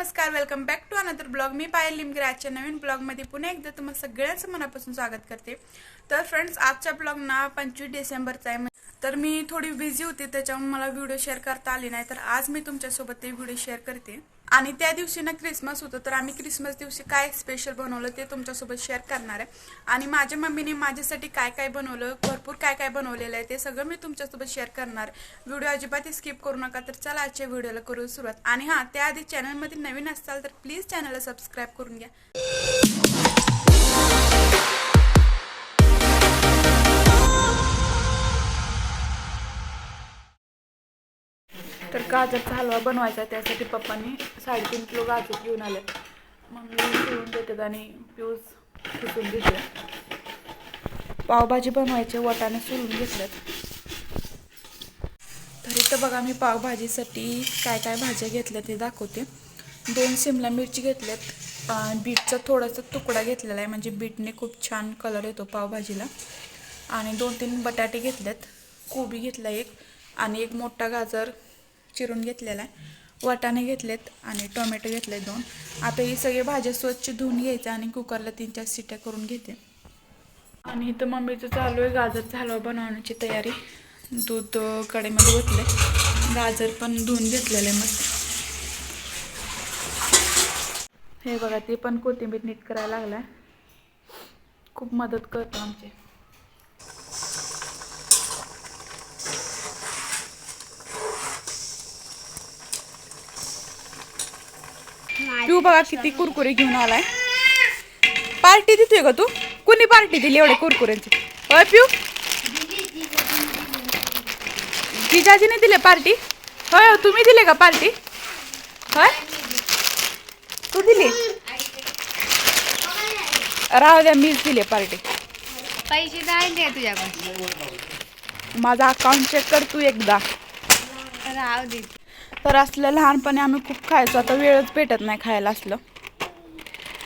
नमस्कार welcome back to another blog मी पायल लिमगिर. आजच्या नवीन ब्लॉगमध्ये पुन्हा एकदा तुम्हाला सगळ्यांचं मनापासून स्वागत करते. तर फ्रेंड्स आजच्या ब्लॉग ना पंचवीस डिसेंबरचा आहे. तर मी थोडी बिझी होते त्याच्यामुळे मला व्हिडिओ शेअर करता आली नाही. तर आज मी तुमच्यासोबत ते व्हिडिओ शेअर करते. आणि त्या दिवशी ना क्रिसमस होतं तर आम्ही क्रिसमस दिवशी काय स्पेशल बनवलं ते तुमच्यासोबत शेअर करणार आहे. आणि माझ्या मम्मीने माझ्यासाठी काय काय बनवलं भरपूर काय काय बनवलेलं आहे ते सगळं मी तुमच्यासोबत शेअर करणार. व्हिडिओ अजिबात स्किप करू नका तर चला आजच्या व्हिडिओला करू सुरुवात. आणि हां त्याआधी चॅनलमध्ये नवीन असाल तर प्लीज चॅनलला सबस्क्राईब करून घ्या. तर गाजरचा हलवा बनवायचा आहे त्यासाठी पप्पांनी साडेतीन किलो गाजर घेऊन आले मग शिवून देतात आणि पिऊस खिसून घेतले पावभाजी बनवायचे वटाने सोलून घेतल्यात. तर इथं बघा मी पावभाजीसाठी काय काय भाज्या घेतल्या ते दाखवते. दोन शिमला मिरची घेतल्यात बीटचा थोडासा तुकडा घेतलेला आहे म्हणजे बीटने खूप छान कलर येतो पावभाजीला. आणि दोन तीन बटाटे घेतलेत कोबी घेतला एक आणि एक मोठा गाजर चिरून घेतलेला आहे. वाटाणे घेतलेत आणि टोमॅटो घेतले दोन. आता ही सगळी भाज्या स्वच्छ धुवून घ्यायचं आणि कुकरला तीन चार सिट्या करून घेते. आणि इथं मम्मीचं चालू आहे गाजर हलवा बनवण्याची तयारी. दूध कडेमध्ये कढईमध्ये ओतले गाजर पण धुवून घेतलेलं आहे मस्त. हे बघा ते पण कोथिंबीर नीट करायला लागलाय. खूप मदत करतो आमची. तू बघा किती कुरकुरे घेऊन आलाय. पार्टी देतोय का तू? कुणी पार्टी दिली एवढे कुरकुऱ्यांची? होय पिऊ? जिजाजीने दिले पार्टी? होय हो, तुम्ही दिले का पार्टी? होय? तू दिली? राहू द्या मीच दिले पार्टी. पैसे राहिले तुझ्याकडे. माझा अकाउंट चेक कर तू एकदा. राहू दे. तर असलं लहानपणी आम्ही खूप खायचो. आता वेळच भेटत नाही खायला असलं.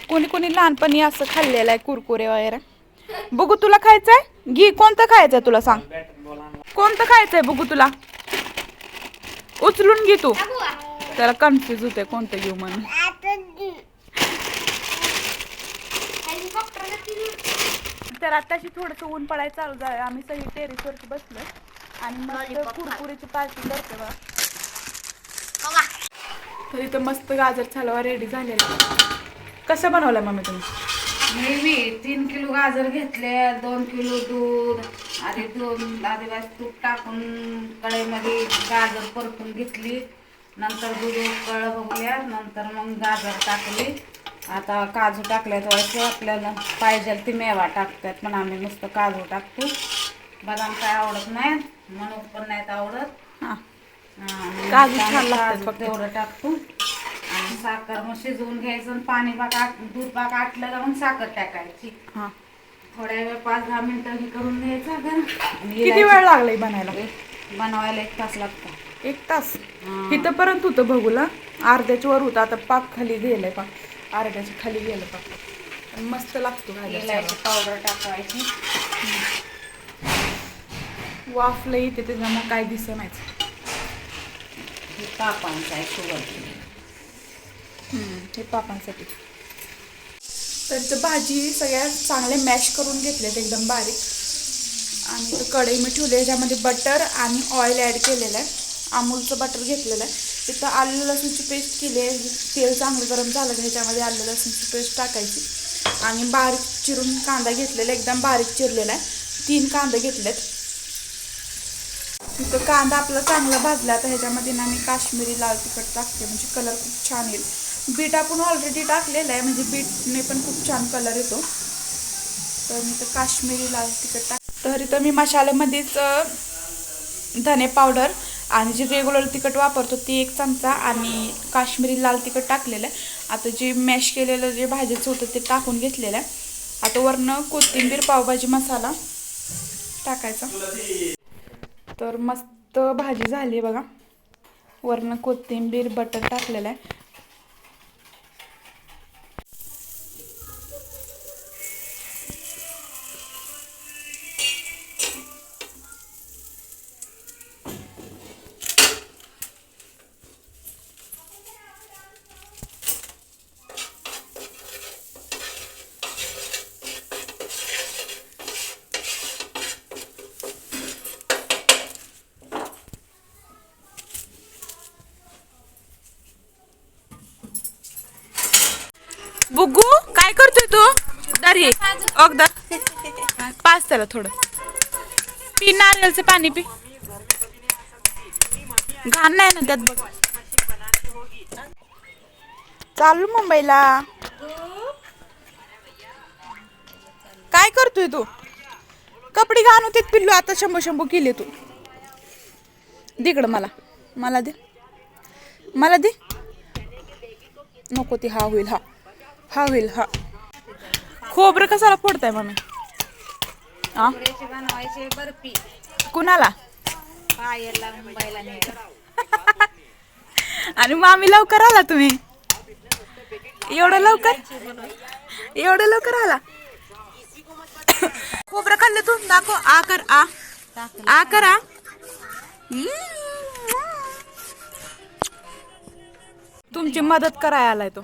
कोणी कोणी लहानपणी असं खाल्लेलं आहे कुरकुरे वगैरे. बघू तुला खायचंय? घे कोणतं खायचंय तुला सांग? कोणतं खायचंय बघू तुला? उचलून घे तू. त्याला कन्फ्युज होते कोणतं घेऊ म्हणून. तर आताशी थोडंसं ऊन पडायला चालू झालं. आम्ही सगळी टेरेसवरती बसलो आणि मस्त कुरकुरीची पार्टी करते बघा. तर इथं मस्त गाजर हलवा रेडी झालेला. कसं बनवलं मम्मी तुम्ही? मी मी तीन किलो गाजर घेतले दोन किलो दूध आधी दोन आदिवासी तूप टाकून कढईमध्ये गाजर परतून घेतली. नंतर दूध उकळ बघल्या नंतर मग गाजर टाकली. आता काजू टाकले थोडेसे आपल्याला पाहिजे ती मेवा टाकतात पण आम्ही नुसतं काजू टाकतो. बदाम काय आवडत नाही म्हणून पण नाहीत आवडत. हां. काजू छान लागतात फक्त. तेवढं टाकतो आणि साखर मग शिजवून घ्यायचं आणि पाणी आट दूध बाग आटलं का मग साखर टाकायची. हां. थोड्या वेळ पाच दहा मिनिटं हे करून घ्यायचं. आणि किती इलायची- वेळ लागलाय बनायला? बनवायला एक तास लागतो. एक तास? हां. इथं पर्यंत होतं बघूला. अर्ध्याच्या वर होतं. आता पाक खाली गेलंय पाक. अर्ध्याच्या खाली गेलं पाक. पण मस्त लागतो इलायची पावडर टाकायची वाफलं येते त्याच्यामुळे काय दिसत नाही हे तापांचं आहे सुगंधी हे पापांसाठी. तर भाजी सगळ्या चांगले मॅश करून घेतलेत एकदम बारीक. आणि कढई मी ठेवली ह्याच्यामध्ये बटर आणि ऑइल ॲड केलेलं आहे. अमूलचं बटर घेतलेलं आहे. इथं आलं लसूणची पेस्ट केली आहे. तेल चांगलं गरम झालं ह्याच्यामध्ये आलं लसूणची पेस्ट टाकायची. आणि बारीक चिरून कांदा घेतलेला एकदम बारीक चिरलेला आहे. तीन कांदे घेतलेत. इथं कांदा आपला चांगला भाजला तर ह्याच्यामध्ये ना मी काश्मीरी लाल तिखट टाकते म्हणजे कलर खूप छान येईल. बीट आपण ऑलरेडी टाकलेलं आहे म्हणजे बीटने पण खूप छान कलर येतो. तर मी तर काश्मीरी लाल तिखट टाक तर इथं मी मसाल्यामध्येच धने पावडर आणि जे रेग्युलर तिखट वापरतो ती एक चमचा आणि काश्मीरी लाल तिखट टाकलेलं आहे. आता जे मॅश केलेलं जे भाजीचं होतं ते टाकून घेतलेलं आहे. आता वरनं कोथिंबीर पावभाजी मसाला टाकायचा. तर मस्त भाजी झाली आहे बघा. वरनं कोथिंबीर बटर टाकलेलं आहे. बुगू काय करतोय तू? दरी अगदर पाच. त्याला थोडं. पी नारळचं पाणी पी. घाण नाही ना त्यात बघ. चालू मुंबईला. काय करतोय तू? कपडे घाण होते पिल्लू आता शंभू शंभू केले तू. दिकडं मला. मला दे. मला दे. नको ती हा होईल हा. हा होईल हा. खोबरं कसाला फोडताय मम्मी? बनवायची बर्फी. कुणाला? पायाला मुंबईला न्यायला आणि मामी लवकर आला तुम्ही? एवढं लवकर? एवढं लवकर आला? खोबरं खाल्लं तू? दाखव आ कर आ. आ कर आ. तुमची मदत करायला आलाय तो.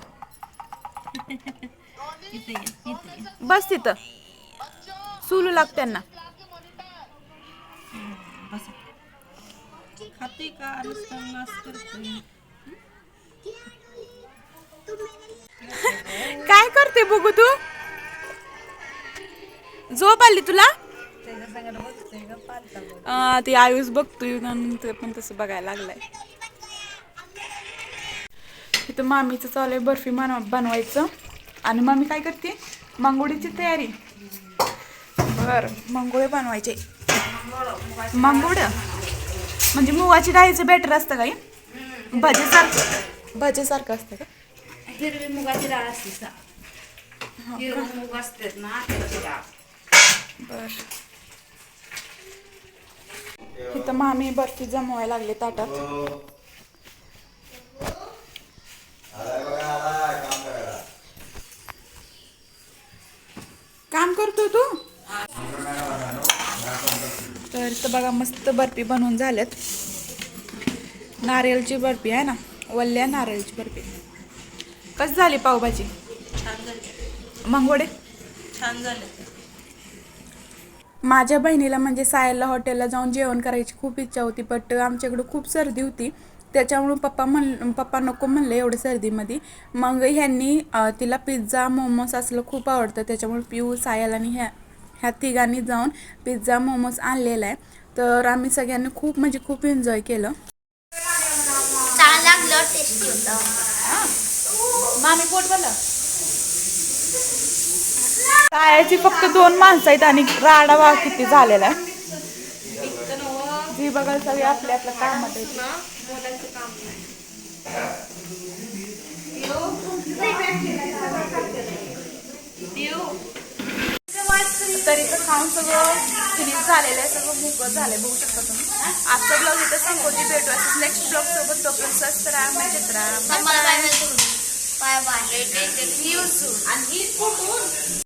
बस तिथं. सुलू लाग त्यांना. काय करते बघू तू? झोप आली तुला? आ, ती आयुष बघतोय आणि ते पण तसं बघायला लागलाय. इथं मामीचं चालू आहे बर्फी बनव बनवायचं. आणि मम्मी काय करते? मंगोळीची तयारी. बर मंगोळे बनवायचे. मंगोड म्हणजे मुगाची डाळीचं बॅटर असतं काही भजेसारखं भजेसारखं असतं का? हिरवी मुगाची डाळ असते सा. हिरवी मूग असतात ना त्याची डाळ. बर. इथं मामी बर्फी जमवायला लागले ताटात काम करतो तू तर इथं बघा मस्त बर्फी बनवून झाल्यात. नारळची बर्फी आहे ना वल्ल्या नारळची बर्फी. कशी झाली पावभाजी? मंगोडे? छान झालं. माझ्या बहिणीला म्हणजे सायला हॉटेलला जाऊन जेवण करायची खूप इच्छा होती बट आमच्याकडे खूप सर्दी होती. त्याच्यामुळे पप्पा म्हण पप्पा नको म्हणले एवढं सर्दीमध्ये. मग ह्यांनी तिला पिझ्झा मोमोज असलं खूप आवडतं. त्याच्यामुळे पिऊ सायल आणि ह्या ह्या तिघांनी जाऊन पिझ्झा मोमोज आणलेला आहे. तर आम्ही सगळ्यांनी खूप म्हणजे खूप एन्जॉय केलं. छान लागलं टेस्टी होतं. मामी पोट भरलं. सायाची फक्त दोन माणसं आहेत आणि राडा वा किती झालेला आहे. जी बघा सगळे आपल्या आपल्या कामात आहेत. तरी तर खाऊन सगळं फिनिश झालेलं आहे सगळं मोकळं झालंय बघू शकता तुम्ही. आजचा ब्लॉग इथं संपवते भेटू असं नेक्स्ट ब्लॉग सोबत तोपर्यंत स्वस्त राहा मजेत राहा बाय बाय बाय बाय